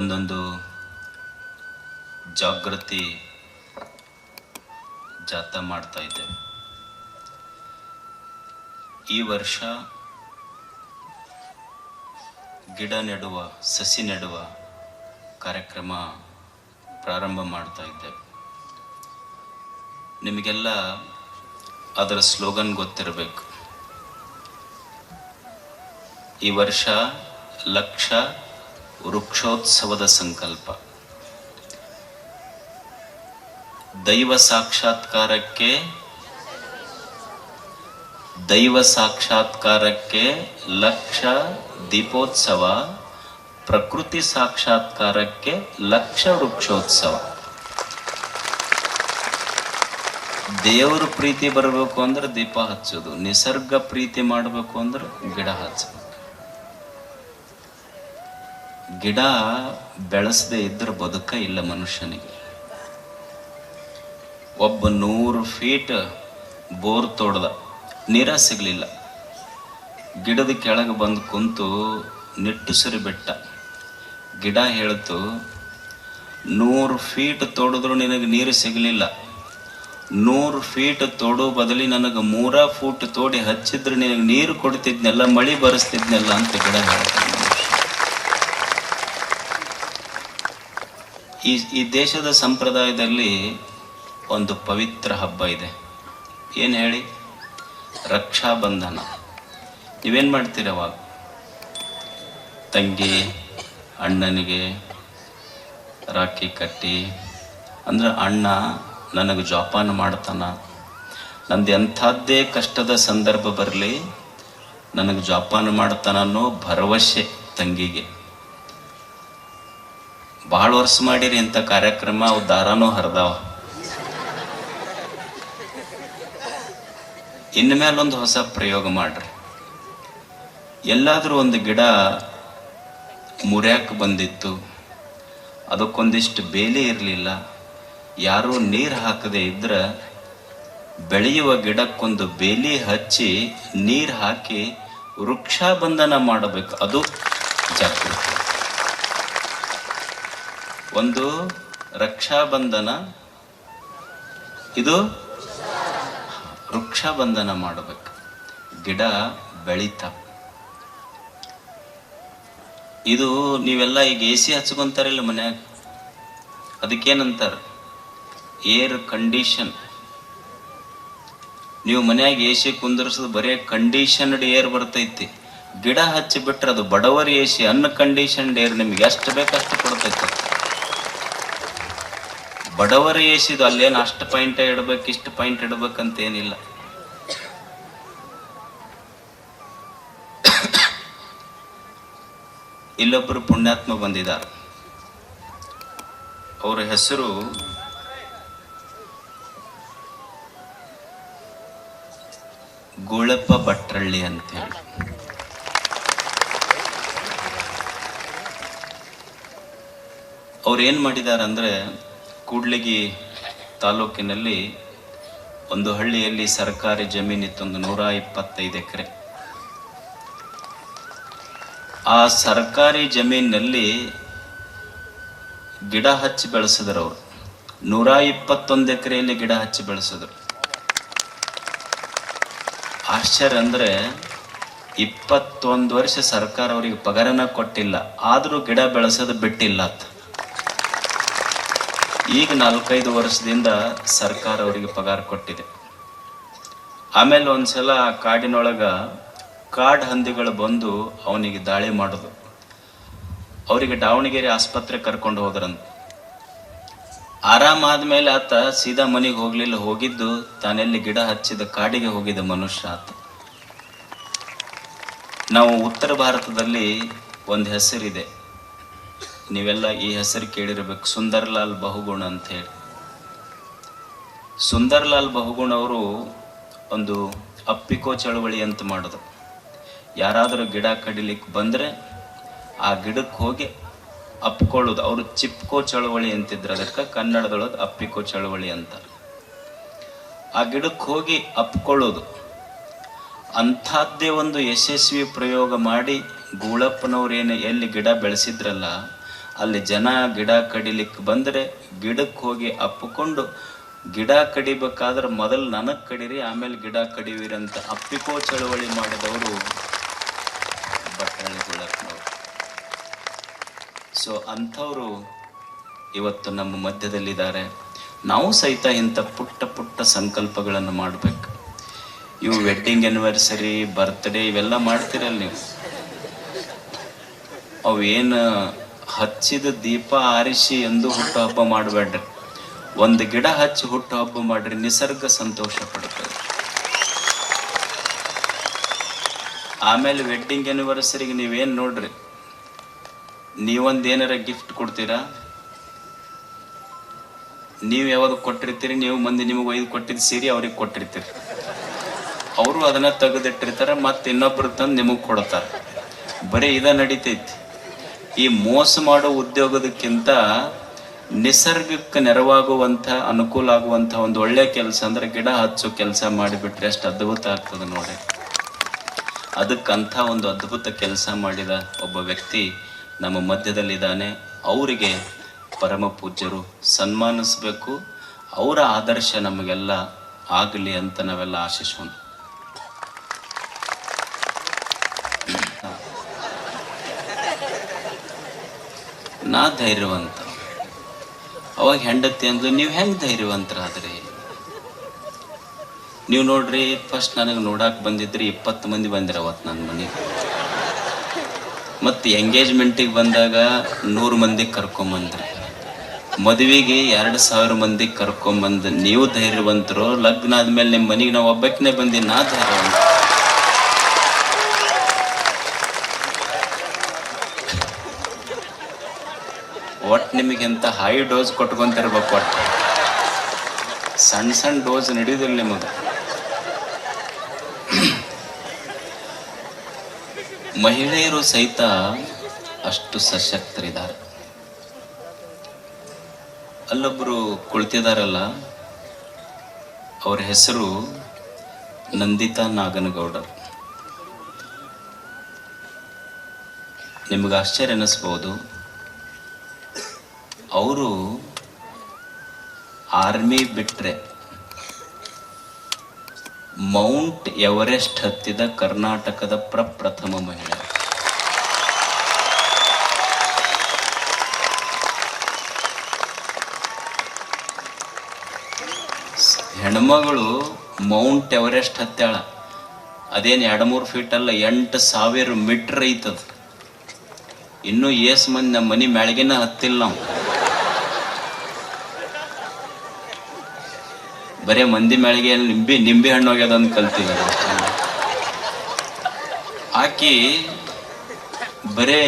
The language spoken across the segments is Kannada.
ಒಂದೊಂದು ಜಾಗೃತಿ ಜಾಥಾ ಮಾಡ್ತಾ ಇದ್ದೇವೆ. ಈ ವರ್ಷ ಗಿಡ ನೆಡುವ, ಸಸಿ ನೆಡುವ ಕಾರ್ಯಕ್ರಮ ಪ್ರಾರಂಭ ಮಾಡ್ತಾ ಇದ್ದೇವೆ. ನಿಮಗೆಲ್ಲ ಅದರ ಸ್ಲೋಗನ್ ಗೊತ್ತಿರಬೇಕು. ಈ ವರ್ಷ ಲಕ್ಷ ವೃಕ್ಷೋತ್ಸವದ ಸಂಕಲ್ಪ. ದೈವ ಸಾಕ್ಷಾತ್ಕಾರಕ್ಕೆ ದೈವ ಸಾಕ್ಷಾತ್ಕಾರಕ್ಕೆ ಲಕ್ಷ ದೀಪೋತ್ಸವ, ಪ್ರಕೃತಿ ಸಾಕ್ಷಾತ್ಕಾರಕ್ಕೆ ಲಕ್ಷ ವೃಕ್ಷೋತ್ಸವ. ದೇವರ ಪ್ರೀತಿ ಬರಬೇಕು ಅಂದ್ರೆ ದೀಪ ಹಚ್ಚೋದು, ನಿಸರ್ಗ ಪ್ರೀತಿ ಮಾಡಬೇಕು ಅಂದ್ರೆ ಗಿಡ ಹಚ್ಚಬೇಕು ಗಿಡ ಬೆಳೆಸದೆ ಇದ್ರೆ ಬದುಕ ಇಲ್ಲ ಮನುಷ್ಯನಿಗೆ. ಒಬ್ಬ ನೂರು ಫೀಟ್ ಬೋರ್ ತೊಡ್ದ, ನೀರ ಸಿಗಲಿಲ್ಲ. ಗಿಡದ ಕೆಳಗೆ ಬಂದು ಕುಂತು ನಿಟ್ಟುಸಿರಿ ಬಿಟ್ಟ. ಗಿಡ ಹೇಳ್ತು, ನೂರು ಫೀಟ್ ತೋಡಿದ್ರು ನಿನಗೆ ನೀರು ಸಿಗಲಿಲ್ಲ. ನೂರು ಫೀಟ್ ತೊಡೋ ಬದಲಿ ನನಗೆ ಮೂರ ಫೂಟ್ ತೋಡಿ ಹಚ್ಚಿದ್ರೆ ನಿನಗೆ ನೀರು ಕೊಡ್ತಿದ್ನೆಲ್ಲ, ಮಳೆ ಬರೆಸ್ತಿದ್ನೆಲ್ಲ ಅಂತ ಗಿಡ ಹೇಳ್ತಾನೆ ಈ ಈ ದೇಶದ ಸಂಪ್ರದಾಯದಲ್ಲಿ ಒಂದು ಪವಿತ್ರ ಹಬ್ಬ ಇದೆ. ಏನು ಹೇಳಿ? ರಕ್ಷಾ ಬಂಧನ. ನೀವೇನು ಮಾಡ್ತೀರಿ ಅವಾಗ? ತಂಗಿ, ಅಣ್ಣನಿಗೆ ರಾಖಿ ಕಟ್ಟಿ, ಅಂದ್ರೆ ಅಣ್ಣ ನನಗೆ ಜೋಪಾನ ಮಾಡ್ತಾನ. ನಂದು ಎಂಥದ್ದೇ ಕಷ್ಟದ ಸಂದರ್ಭ ಬರಲಿ, ನನಗೆ ಜೋಪಾನ ಮಾಡ್ತಾನೋ ಭರವಸೆ ತಂಗಿಗೆ. ಭಾಳ ವರ್ಷ ಮಾಡಿರಿ ಇಂಥ ಕಾರ್ಯಕ್ರಮ, ಅವು ದಾರಾನೂ ಹರಿದಾವ. ಇನ್ನು ಮೇಲೊಂದು ಹೊಸ ಪ್ರಯೋಗ ಮಾಡ್ರಿ. ಎಲ್ಲಾದರೂ ಒಂದು ಗಿಡ ಮುರ್ಯಾಕೆ ಬಂದಿತ್ತು, ಅದಕ್ಕೊಂದಿಷ್ಟು ಬೇಲಿ ಇರಲಿಲ್ಲ, ಯಾರೂ ನೀರು ಹಾಕದೆ ಇದ್ರೆ ಬೆಳೆಯುವ ಗಿಡಕ್ಕೊಂದು ಬೇಲಿ ಹಚ್ಚಿ ನೀರು ಹಾಕಿ ವೃಕ್ಷಾಬಂಧನ ಮಾಡಬೇಕು. ಅದು ಜಾಗೃತಿ ಒಂದು ರಕ್ಷಾಬಂಧನ, ಇದು ವೃಕ್ಷಾಬಂಧನ ಮಾಡಬೇಕು. ಗಿಡ ಬೆಳೀತ. ಇದು ನೀವೆಲ್ಲ ಈಗ ಎ ಸಿ ಹಚ್ಕೊಂತಾರಿಲ್ಲ ಮನ್ಯಾಗ? ಅದಕ್ಕೇನಂತಾರೆ? Air condition. ನೀವು ಮನ್ಯಾಗ ಎ ಸಿ ಕುಂದರ್ಸೋದು ಬರೀ ಕಂಡೀಷನ್ಡ್ ಏರ್ ಬರ್ತೈತಿ. ಗಿಡ ಹಚ್ಚಿಬಿಟ್ರೆ ಅದು ಬಡವರ್ ಎ ಸಿ ಅನ್ಕಂಡೀಷನ್ಡ್ ಏರ್ ನಿಮ್ಗೆ ಎಷ್ಟು ಬೇಕಷ್ಟು ಕೊಡ್ತೈತಿ. ಬಡವರ ಏಸಿದು ಸಿದು ಅಲ್ಲೇನು ಅಷ್ಟು ಪಾಯಿಂಟ್ ಇಡ್ಬೇಕು, ಇಷ್ಟು ಪಾಯಿಂಟ್ ಇಡ್ಬೇಕಂತ ಏನಿಲ್ಲ. ಇಲ್ಲೊಬ್ಬರು ಪುಣ್ಯಾತ್ಮ ಬಂದಿದ್ದಾರೆ. ಅವರ ಹೆಸರು ಗೋಳಪ್ಪ ಭಟ್ರಳ್ಳಿ ಅಂತ ಹೇಳಿ ಅವ್ರು ಏನು ಮಾಡಿದ್ದಾರೆ ಅಂದರೆ ಕೂಡ್ಲಿಗಿ ತಾಲೂಕಿನಲ್ಲಿ ಒಂದು ಹಳ್ಳಿಯಲ್ಲಿ ಸರ್ಕಾರಿ ಜಮೀನಿತ್ತು ಒಂದು ನೂರ ಇಪ್ಪತ್ತೈದು ಎಕರೆ. ಆ ಸರ್ಕಾರಿ ಜಮೀನಿನಲ್ಲಿ ಗಿಡ ಹಚ್ಚಿ ಬೆಳೆಸಿದ್ರು ಅವರು. ನೂರ ಇಪ್ಪತ್ತೊಂದು ಎಕರೆಯಲ್ಲಿ ಗಿಡ ಹಚ್ಚಿ ಬೆಳೆಸಿದ್ರು. ಆಶ್ಚರ್ಯ ಅಂದರೆ ಇಪ್ಪತ್ತೊಂದು ವರ್ಷ ಸರ್ಕಾರ ಅವರಿಗೆ ಪಗಾರನ ಕೊಟ್ಟಿಲ್ಲ. ಆದರೂ ಗಿಡ ಬೆಳೆಸೋದು ಬಿಟ್ಟಿಲ್ಲ ಈಗ ನಾಲ್ಕೈದು ವರ್ಷದಿಂದ ಸರ್ಕಾರ ಅವರಿಗೆ ಪಗಾರ ಕೊಟ್ಟಿದೆ. ಆಮೇಲೆ ಒಂದ್ಸಲ ಕಾಡಿನೊಳಗೆ ಕಾಡ್ ಹಂದಿಗಳು ಬಂದು ಅವನಿಗೆ ದಾಳಿ ಮಾಡೋದು. ಅವರಿಗೆ ದಾವಣಗೆರೆ ಆಸ್ಪತ್ರೆ ಕರ್ಕೊಂಡು ಹೋದ್ರಂತ. ಆರಾಮಾದ್ಮೇಲೆ ಆತ ಸೀದಾ ಮನೆಗೆ ಹೋಗ್ಲಿಲ್ಲ, ಹೋಗಿದ್ದು ತಾನೆಲ್ಲಿ ಗಿಡ ಹಚ್ಚಿದ ಕಾಡಿಗೆ ಹೋಗಿದ್ದ ಮನುಷ್ಯ ಆತ. ನಾವು ಉತ್ತರ ಭಾರತದಲ್ಲಿ ಒಂದು ಹೆಸರಿದೆ. ನೀವೆಲ್ಲ ಈ ಹೆಸರು ಕೇಳಿರಬೇಕು. ಸುಂದರ್ಲಾಲ್ ಬಹುಗುಣ ಅಂತ ಹೇಳಿ. ಸುಂದರ್ಲಾಲ್ ಬಹುಗುಣ ಅವರು ಒಂದು ಅಪ್ಪಿಕೋ ಚಳವಳಿ ಅಂತ ಮಾಡಿದ್ರು ಯಾರಾದರೂ ಗಿಡ ಕಡಿಲಿಕ್ಕೆ ಬಂದರೆ ಆ ಗಿಡಕ್ಕೆ ಹೋಗಿ ಅಪ್ಕೊಳ್ಳೋದು. ಅವರು ಚಿಪ್ಕೋ ಚಳವಳಿ ಅಂತಿದ್ರು. ಅದಕ್ಕೆ ಕನ್ನಡದೊಳಗೆ ಅಪ್ಪಿಕೋ ಚಳವಳಿ ಅಂತ. ಆ ಗಿಡಕ್ಕೆ ಹೋಗಿ ಅಪ್ಕೊಳ್ಳೋದು. ಅಂಥದ್ದೇ ಒಂದು ಯಶಸ್ವಿ ಪ್ರಯೋಗ ಮಾಡಿ ಗೂಳಪ್ಪನವ್ರೇನು ಎಲ್ಲಿ ಗಿಡ ಬೆಳೆಸಿದ್ರಲ್ಲ ಅಲ್ಲಿ ಜನ ಗಿಡ ಕಡಿಲಿಕ್ಕೆ ಬಂದರೆ ಗಿಡಕ್ಕೆ ಹೋಗಿ ಅಪ್ಪಿಕೊಂಡು ಗಿಡ ಕಡಿಬೇಕಾದ್ರೆ ಮೊದಲು ನನಗೆ ಕಡಿರಿ, ಆಮೇಲೆ ಗಿಡ ಕಡಿವಿರಿ ಅಂತ ಅಪ್ಪಿಕೋ ಚಳವಳಿ ಮಾಡಿದವರು ಬಟ್ಟೆ ಗುಳಕ್ನವ್ರು ಸೊ ಅಂಥವರು ಇವತ್ತು ನಮ್ಮ ಮಧ್ಯದಲ್ಲಿದ್ದಾರೆ. ನಾವು ಸಹಿತ ಇಂಥ ಪುಟ್ಟ ಪುಟ್ಟ ಸಂಕಲ್ಪಗಳನ್ನು ಮಾಡಬೇಕು. ಇವು ವೆಡ್ಡಿಂಗ್ ಆ್ಯನಿವರ್ಸರಿ ಬರ್ತ್ಡೇ ಇವೆಲ್ಲ ಮಾಡ್ತೀರಲ್ಲ ನೀವು. ಅವೇನು ಹಚ್ಚಿದ ದೀಪ ಆರಿಸಿ ಎಂದು ಹುಟ್ಟುಹಬ್ಬ ಮಾಡಬೇಡ್ರಿ ಒಂದು ಗಿಡ ಹಚ್ಚಿ ಹುಟ್ಟುಹಬ್ಬ ಮಾಡ್ರಿ, ನಿಸರ್ಗ ಸಂತೋಷ ಪಡ್ತದೆ ಆಮೇಲೆ ವೆಡ್ಡಿಂಗ್ ಆ್ಯನಿವರ್ಸರಿಗೆ ನೀವೇನು ನೋಡ್ರಿ? ನೀವೊಂದು ಏನಾರ ಗಿಫ್ಟ್ ಕೊಡ್ತೀರಾ? ನೀವು ಯಾವಾಗ ಕೊಟ್ಟಿರ್ತೀರಿ, ನೀವು ಮಂದಿ ನಿಮಗೆ ಒಯ್ದು ಕೊಟ್ಟಿದ್ದು ಸೀರೆ ಅವ್ರಿಗೆ ಕೊಟ್ಟಿರ್ತೀರಿ. ಅವರು ಅದನ್ನ ತೆಗೆದಿಟ್ಟಿರ್ತಾರೆ, ಮತ್ತೆ ಇನ್ನೊಬ್ರು ತಂದು ನಿಮಗೆ ಕೊಡ್ತಾರೆ. ಬರೀ ಇದ ನಡೀತೈತಿ. ಈ ಮೋಸ ಮಾಡೋ ಉದ್ಯೋಗದಕ್ಕಿಂತ ನಿಸರ್ಗಕ್ಕೆ ನೆರವಾಗುವಂಥ, ಅನುಕೂಲ ಆಗುವಂಥ ಒಂದು ಒಳ್ಳೆಯ ಕೆಲಸ ಅಂದ್ರೆ ಗಿಡ ಹಚ್ಚೋ ಕೆಲಸ ಮಾಡಿಬಿಟ್ರೆ ಅಷ್ಟು ಅದ್ಭುತ ಆಗ್ತದೆ ನೋಡಿ. ಅದಕ್ಕಂಥ ಒಂದು ಅದ್ಭುತ ಕೆಲಸ ಮಾಡಿದ ಒಬ್ಬ ವ್ಯಕ್ತಿ ನಮ್ಮ ಮಧ್ಯದಲ್ಲಿದ್ದಾನೆ. ಅವರಿಗೆ ಪರಮ ಪೂಜ್ಯರು ಸನ್ಮಾನಿಸಬೇಕು. ಅವರ ಆದರ್ಶ ನಮಗೆಲ್ಲ ಆಗಲಿ ಅಂತ ನಾವೆಲ್ಲ ಆಶಿಸೋಣ ನಾ ಧೈರ್ಯವಂತ. ಅವಾಗ ಹೆಂಡತಿ ಅಂದ್ಲು, ನೀವು ಹೆಂಗೆ ಧೈರ್ಯವಂತರಾದ್ರಿ? ನೀವು ನೋಡ್ರಿ ಫಸ್ಟ್ ನನಗೆ ನೋಡಾಕ್ ಬಂದಿದ್ರಿ, ಇಪ್ಪತ್ತು ಮಂದಿ ಬಂದಿರ ಅವತ್ತು ನನ್ನ ಮನೆಗೆ. ಮತ್ತು ಎಂಗೇಜ್ಮೆಂಟಿಗೆ ಬಂದಾಗ ನೂರು ಮಂದಿ ಕರ್ಕೊಂಬಂದ್ರಿ. ಮದುವೆಗೆ ಎರಡು ಸಾವಿರ ಮಂದಿ ಕರ್ಕೊಂಬಂದು, ನೀವು ಧೈರ್ಯವಂತರು, ಲಗ್ನ ಆದ್ಮೇಲೆ ನಿಮ್ಮ ಮನೆಗೆ ನಾವು ಒಬ್ಬಕ್ಕನೇ ಬಂದಿ, ನಾ ಧೈರ್ಯವಂತ. ನಿಮಗೆ ಎಂತ ಹೈ ಡೋಸ್ ಕೊಟ್ಕೊಂತಿರ್ಬೇಕು ಒಟ್ಟು. ಸಣ್ಣ ಸಣ್ಣ ಡೋಸ್ ನಡೆಯೋದಿಲ್ಲ ನಿಮಗೆ ಮಹಿಳೆಯರು ಸಹಿತ ಅಷ್ಟು ಸಶಕ್ತರಿದ್ದಾರೆ. ಅಲ್ಲೊಬ್ಬರು ಕುಳಿತಿದಾರಲ್ಲ, ಅವರ ಹೆಸರು ನಂದಿತಾ ನಾಗನಗೌಡರು. ನಿಮಗೆ ಆಶ್ಚರ್ಯ ಅನ್ನಿಸ್ಬೋದು ಅವರು ಆರ್ಮಿ ಬಿಟ್ಟರೆ ಮೌಂಟ್ ಎವರೆಸ್ಟ್ ಹತ್ತಿದ ಕರ್ನಾಟಕದ ಪ್ರಪ್ರಥಮ ಮಹಿಳೆ. ಹೆಣ್ಮಗಳು ಮೌಂಟ್ ಎವರೆಸ್ಟ್ ಹತ್ತಾಳ. ಅದೇನು ಎರಡು ಮೂರು ಫೀಟ್ ಅಲ್ಲ, ಎಂಟು ಸಾವಿರ ಮೀಟರ್ ಐತದ. ಇನ್ನೂ ಏಸ್ ಮಂದಿ ನಮ್ಮ ಮನೆ ಮ್ಯಾಳ್ಗಿನ ಹತ್ತಿಲ್ಲ ನಾವು. ಬರೇ ಮಂದಿ ಮೇಳಿಗೆ ನಿಂಬೆ ನಿಂಬೆ ಹಣ್ಣು ಹೋಗ್ಯದ ಅಂತ ಕಲ್ತೀವಿ ಆಕಿ ಬರೇ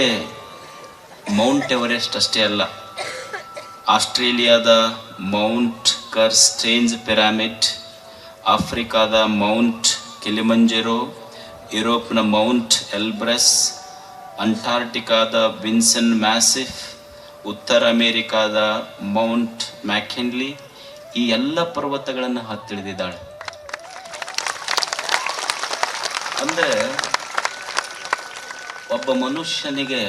ಮೌಂಟ್ ಎವರೆಸ್ಟ್ ಅಷ್ಟೇ ಅಲ್ಲ, ಆಸ್ಟ್ರೇಲಿಯಾದ ಮೌಂಟ್ ಕರ್ಸ್ಟೇಂಜ್ ಪಿರಾಮಿಡ್, ಆಫ್ರಿಕಾದ ಮೌಂಟ್ ಕಿಲಿಮಂಜೆರೋ, ಯುರೋಪ್ನ ಮೌಂಟ್ ಎಲ್ಬ್ರಸ್, ಅಂಟಾರ್ಟಿಕಾದ ವಿನ್ಸನ್ ಮ್ಯಾಸಿಫ್, ಉತ್ತರ ಅಮೇರಿಕಾದ ಮೌಂಟ್ ಮ್ಯಾಕಿನ್ಲಿ ಈ ಎಲ್ಲ ಪರ್ವತಗಳನ್ನು ಹತ್ತಿಳಿದಿದ್ದಾಳೆ ಅಂದ್ರೆ ಒಬ್ಬ ಮನುಷ್ಯನಿಗೆ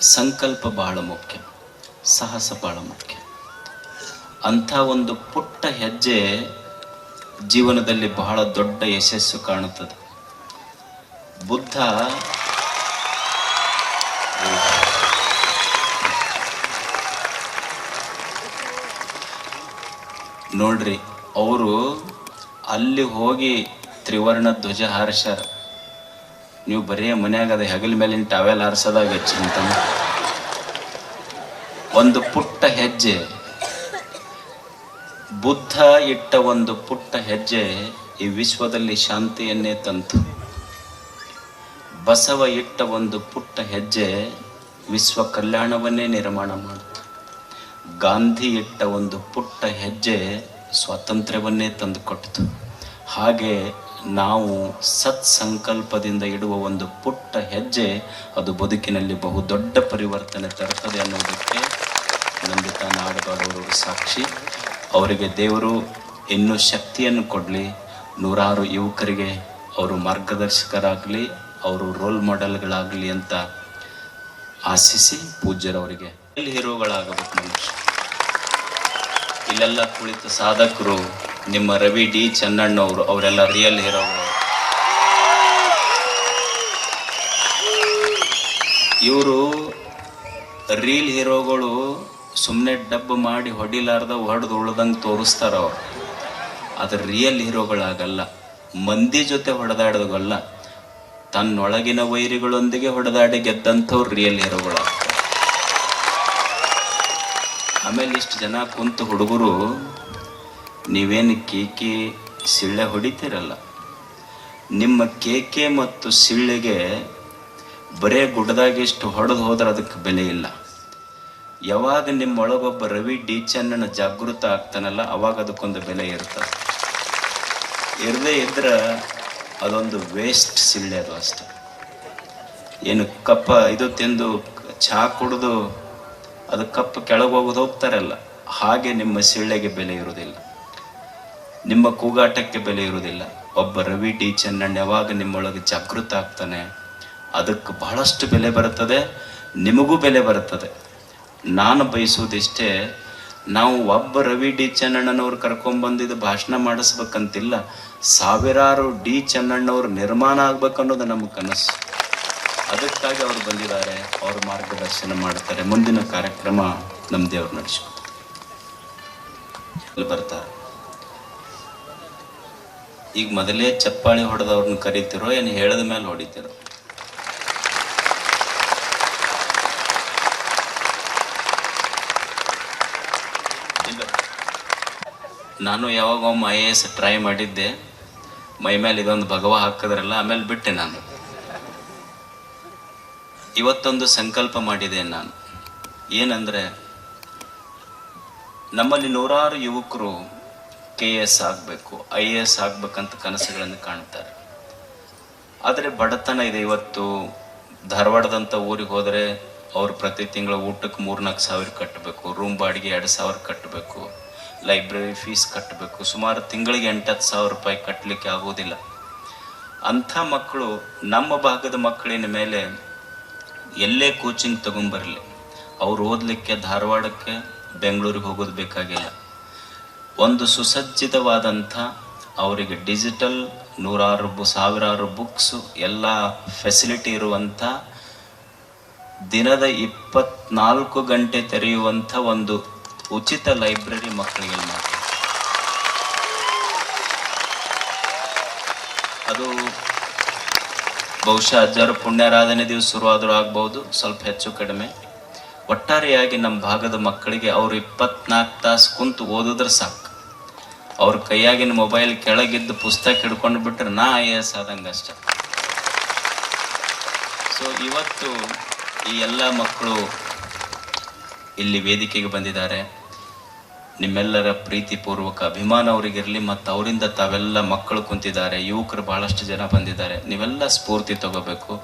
ಸಂಕಲ್ಪ ಬಹಳ ಮುಖ್ಯ, ಸಾಹಸ ಬಹಳ ಮುಖ್ಯ. ಅಂಥ ಒಂದು ಪುಟ್ಟ ಹೆಜ್ಜೆ ಜೀವನದಲ್ಲಿ ಬಹಳ ದೊಡ್ಡ ಯಶಸ್ಸು ಕಾಣುತ್ತದೆ. ಬುದ್ಧ ನೋಡ್ರಿ, ಅವರು ಅಲ್ಲಿ ಹೋಗಿ ತ್ರಿವರ್ಣ ಧ್ವಜ ಹಾರಿಸ್ಯಾರ. ನೀವು ಬರೀ ಮನ್ಯಾಗ ಅದ ಹೆಗಲ ಮೇಲಿನ ಟವೆಲ್ ಹಾರಿಸೋದಾಗ ಹೆಚ್ಚಿಂತ ಒಂದು ಪುಟ್ಟ ಹೆಜ್ಜೆ. ಬುದ್ಧ ಇಟ್ಟ ಒಂದು ಪುಟ್ಟ ಹೆಜ್ಜೆ ಈ ವಿಶ್ವದಲ್ಲಿ ಶಾಂತಿಯನ್ನೇ ತಂತು. ಬಸವ ಇಟ್ಟ ಒಂದು ಪುಟ್ಟ ಹೆಜ್ಜೆ ವಿಶ್ವ ಕಲ್ಯಾಣವನ್ನೇ ನಿರ್ಮಾಣ ಮಾಡಿತು ಗಾಂಧಿ ಇಟ್ಟ ಒಂದು ಪುಟ್ಟ ಹೆಜ್ಜೆ ಸ್ವಾತಂತ್ರ್ಯವನ್ನೇ ತಂದುಕೊಟ್ಟಿತು. ಹಾಗೆ ನಾವು ಸತ್ ಸಂಕಲ್ಪದಿಂದ ಇಡುವ ಒಂದು ಪುಟ್ಟ ಹೆಜ್ಜೆ ಅದು ಬದುಕಿನಲ್ಲಿ ಬಹುದೊಡ್ಡ ಪರಿವರ್ತನೆ ತರುತ್ತದೆ ಅನ್ನೋದಕ್ಕೆ ನಂದಿತಾ ನಾಡಗೌಡವರು ಸಾಕ್ಷಿ. ಅವರಿಗೆ ದೇವರು ಇನ್ನೂ ಶಕ್ತಿಯನ್ನು ಕೊಡಲಿ. ನೂರಾರು ಯುವಕರಿಗೆ ಅವರು ಮಾರ್ಗದರ್ಶಕರಾಗಲಿ, ಅವರು ರೋಲ್ ಮಾಡೆಲ್ಗಳಾಗಲಿ ಅಂತ ಆಶಿಸಿ ಪೂಜ್ಯರವರಿಗೆ ಎಲ್ಲಿ ಹೀರೋಗಳಾಗಬೇಕು ಮನುಷ್ಯ ಇಲ್ಲೆಲ್ಲ ಕುಳಿತ ಸಾಧಕರು ನಿಮ್ಮ ರವಿ ಡಿ ಚೆನ್ನಣ್ಣವರು ಅವರೆಲ್ಲ ರಿಯಲ್ ಹೀರೋಗಳು ಇವರು ರೀಲ್ ಹೀರೋಗಳು ಸುಮ್ಮನೆ ಡಬ್ ಮಾಡಿ ಹೊಡಿಲಾರ್ದ ಹೊಡೆದು ಉಳ್ದಂಗೆ ತೋರಿಸ್ತಾರ ಅವ್ರು. ಅದು ರಿಯಲ್ ಹೀರೋಗಳಾಗಲ್ಲ ಮಂದಿ ಜೊತೆ ಹೊಡೆದಾಡೋದಲ್ಲ ತನ್ನೊಳಗಿನ ವೈರಿಗಳೊಂದಿಗೆ ಹೊಡೆದಾಡಿ ಗೆದ್ದಂಥವ್ರು ರಿಯಲ್ ಹೀರೋಗಳಾಗ್ತಾರೆ ಆಮೇಲೆ ಇಷ್ಟು ಜನ ಕುಂತು ಹುಡುಗರು, ನೀವೇನು ಕೇಕೆ ಸಿಳ್ಳೆ ಹೊಡಿತೀರಲ್ಲ? ನಿಮ್ಮ ಕೇಕೆ ಮತ್ತು ಸಿಳ್ಳೆಗೆ ಬರೇ ಗುಡ್ಡದಾಗಿಷ್ಟು ಹೊಡೆದು ಹೋದ್ರೆ ಅದಕ್ಕೆ ಬೆಲೆ ಇಲ್ಲ. ಯಾವಾಗ ನಿಮ್ಮೊಳಗೊಬ್ಬ ರವಿ ಡಿ ಚನ್ನನ ಜಾಗೃತ ಆಗ್ತಾನಲ್ಲ, ಅವಾಗ ಅದಕ್ಕೊಂದು ಬೆಲೆ ಇರ್ತದೆ ಇರದೇ ಇದ್ರೆ ಅದೊಂದು ವೇಸ್ಟ್ ಸಿಳ್ಳೆ ಅದು ಅಷ್ಟೆ. ಏನು ಕಪ್ಪ ಇದು ತಿಂದು ಚಹಾ ಕುಡಿದು ಅದು ಕಪ್ಪು ಕೆಳಗೆ ಹೋಗೋದು ಹೋಗ್ತಾರಲ್ಲ, ಹಾಗೆ ನಿಮ್ಮ ಸಿಳ್ಳೆಗೆ ಬೆಲೆ ಇರುವುದಿಲ್ಲ. ನಿಮ್ಮ ಕೂಗಾಟಕ್ಕೆ ಬೆಲೆ ಇರುವುದಿಲ್ಲ. ಒಬ್ಬ ರವಿ ಡಿ ಚೆನ್ನಣ್ಣ ಯಾವಾಗ ನಿಮ್ಮೊಳಗೆ ಜಾಗೃತ ಆಗ್ತಾನೆ, ಅದಕ್ಕೆ ಬಹಳಷ್ಟು ಬೆಲೆ ಬರುತ್ತದೆ, ನಿಮಗೂ ಬೆಲೆ ಬರುತ್ತದೆ. ನಾನು ಬಯಸುವುದಿಷ್ಟೇ, ನಾವು ಒಬ್ಬ ರವಿ ಡಿ ಚೆನ್ನಣ್ಣನವ್ರು ಕರ್ಕೊಂಡ್ಬಂದಿದ್ದು ಭಾಷಣ ಮಾಡಿಸ್ಬೇಕಂತಿಲ್ಲ, ಸಾವಿರಾರು ಡಿ ಚೆನ್ನಣ್ಣವ್ರು ನಿರ್ಮಾಣ ಆಗ್ಬೇಕನ್ನೋದು ನಮ್ಮ ಕನಸು. ಅದಕ್ಕಾಗಿ ಅವರು ಬಂದಿದ್ದಾರೆ. ಅವರು ಮಾರ್ಗದರ್ಶನ ಮಾಡ್ತಾರೆ. ಮುಂದಿನ ಕಾರ್ಯಕ್ರಮ ನಮ್ಮ ದೇವರು ನಡೆಸ್ಕೊತಾರೆ ಬರ್ತಾರೆ. ಈಗ ಮೊದಲೇ ಚಪ್ಪಾಳಿ ಹೊಡೆದವ್ರನ್ನ ಕರಿತಿರೋ, ಏನು ಹೇಳದ ಮೇಲೆ ಹೊಡಿತಿರೋ. ನಾನು ಯಾವಾಗ ಒಮ್ಮೆ ಐ ಎ ಎಸ್ ಟ್ರೈ ಮಾಡಿದ್ದೆ. ಮೈ ಮೇಲೆ ಇದೊಂದು ಭಗವ ಹಾಕಿದ್ರಲ್ಲ, ಆಮೇಲೆ ಬಿಟ್ಟೆ ನಾನು. ಇವತ್ತೊಂದು ಸಂಕಲ್ಪ ಮಾಡಿದೆ ನಾನು. ಏನಂದ್ರೆ, ನಮ್ಮಲ್ಲಿ ನೂರಾರು ಯುವಕರು ಕೆ ಎಸ್ ಆಗಬೇಕು, ಐ ಎ ಎಸ್ ಆಗಬೇಕಂತ ಕನಸುಗಳನ್ನು ಕಾಣ್ತಾರೆ. ಆದರೆ ಬಡತನ ಇದೆ ಇವತ್ತು. ಧಾರವಾಡದಂಥ ಊರಿಗೆ ಹೋದರೆ ಅವ್ರು ಪ್ರತಿ ತಿಂಗಳ ಊಟಕ್ಕೆ ಮೂರ್ನಾಲ್ಕು ಸಾವಿರ ಕಟ್ಟಬೇಕು ರೂಮ್ ಬಾಡಿಗೆ ಎರಡು ಸಾವಿರ ಕಟ್ಟಬೇಕು ಲೈಬ್ರರಿ ಫೀಸ್ ಕಟ್ಟಬೇಕು. ಸುಮಾರು ತಿಂಗಳಿಗೆ ಎಂಟತ್ತು ಸಾವಿರ ರೂಪಾಯಿ ಕಟ್ಟಲಿಕ್ಕೆ ಆಗೋದಿಲ್ಲ ಅಂಥ ಮಕ್ಕಳು ನಮ್ಮ ಭಾಗದ ಮಕ್ಕಳಿನ ಮೇಲೆ ಎಲ್ಲೇ ಕೋಚಿಂಗ್ ತಗೊಂಬರಲಿ. ಅವ್ರು ಓದಲಿಕ್ಕೆ ಧಾರವಾಡಕ್ಕೆ ಬೆಂಗಳೂರಿಗೆ ಹೋಗೋದು ಬೇಕಾಗಿಲ್ಲ. ಒಂದು ಸುಸಜ್ಜಿತವಾದಂಥ ಅವರಿಗೆ ಡಿಜಿಟಲ್ ನೂರಾರು ಬು, ಸಾವಿರಾರು ಬುಕ್ಸು ಎಲ್ಲ ಫೆಸಿಲಿಟಿ ಇರುವಂಥ ದಿನದ ಇಪ್ಪತ್ನಾಲ್ಕು ಗಂಟೆ ತೆರೆಯುವಂಥ ಒಂದು ಉಚಿತ ಲೈಬ್ರರಿ ಮಕ್ಕಳಿಗೆ ಮಾತ್ರ ಅದು ಬಹುಶಃ ಅಜ್ಜರ ಪುಣ್ಯಾರಾಧನೆ ದಿವಸ ಶುರುವಾದರೂ ಆಗ್ಬಹುದು, ಸ್ವಲ್ಪ ಹೆಚ್ಚು ಕಡಿಮೆ. ಒಟ್ಟಾರೆಯಾಗಿ ನಮ್ಮ ಭಾಗದ ಮಕ್ಕಳಿಗೆ ಅವರು ಇಪ್ಪತ್ನಾಲ್ಕು ತಾಸು ಕುಂತು ಓದಿದ್ರೆ ಸಾಕು. ಅವ್ರ ಕೈಯಾಗಿನ ಮೊಬೈಲ್ ಕೆಳಗಿದ್ದು ಪುಸ್ತಕ ಹಿಡ್ಕೊಂಡು ಬಿಟ್ರೆ ನಾ ಐ ಎಸ್ ಆದಂಗೆ ಅಷ್ಟೆ. ಸೊ ಇವತ್ತು ಈ ಎಲ್ಲ ಮಕ್ಕಳು ಇಲ್ಲಿ ವೇದಿಕೆಗೆ ಬಂದಿದ್ದಾರೆ. ನಿಮ್ಮೆಲ್ಲರ ಪ್ರೀತಿಪೂರ್ವಕ ಅಭಿಮಾನ ಅವರಿಗಿರಲಿ ಮತ್ತು ಅವರಿಂದ ತಾವೆಲ್ಲ ಮಕ್ಕಳು ಕುಂತಿದ್ದಾರೆ, ಯುವಕರು ಬಹಳಷ್ಟು ಜನ ಬಂದಿದ್ದಾರೆ, ನೀವೆಲ್ಲ ಸ್ಫೂರ್ತಿ ತಗೋಬೇಕು.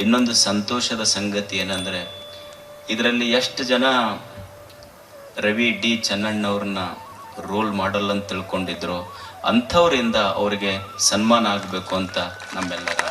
ಇನ್ನೊಂದು ಸಂತೋಷದ ಸಂಗತಿ ಏನಂದರೆ, ಇದರಲ್ಲಿ ಎಷ್ಟು ಜನ ರವಿ ಡಿ ಚೆನ್ನಣ್ಣವ್ರನ್ನ ರೋಲ್ ಮಾಡಲ್ ಅಂತ ತಿಳ್ಕೊಂಡಿದ್ರು, ಅಂಥವರಿಂದ ಅವರಿಗೆ ಸನ್ಮಾನ ಆಗಬೇಕು ಅಂತ ನಮ್ಮೆಲ್ಲರ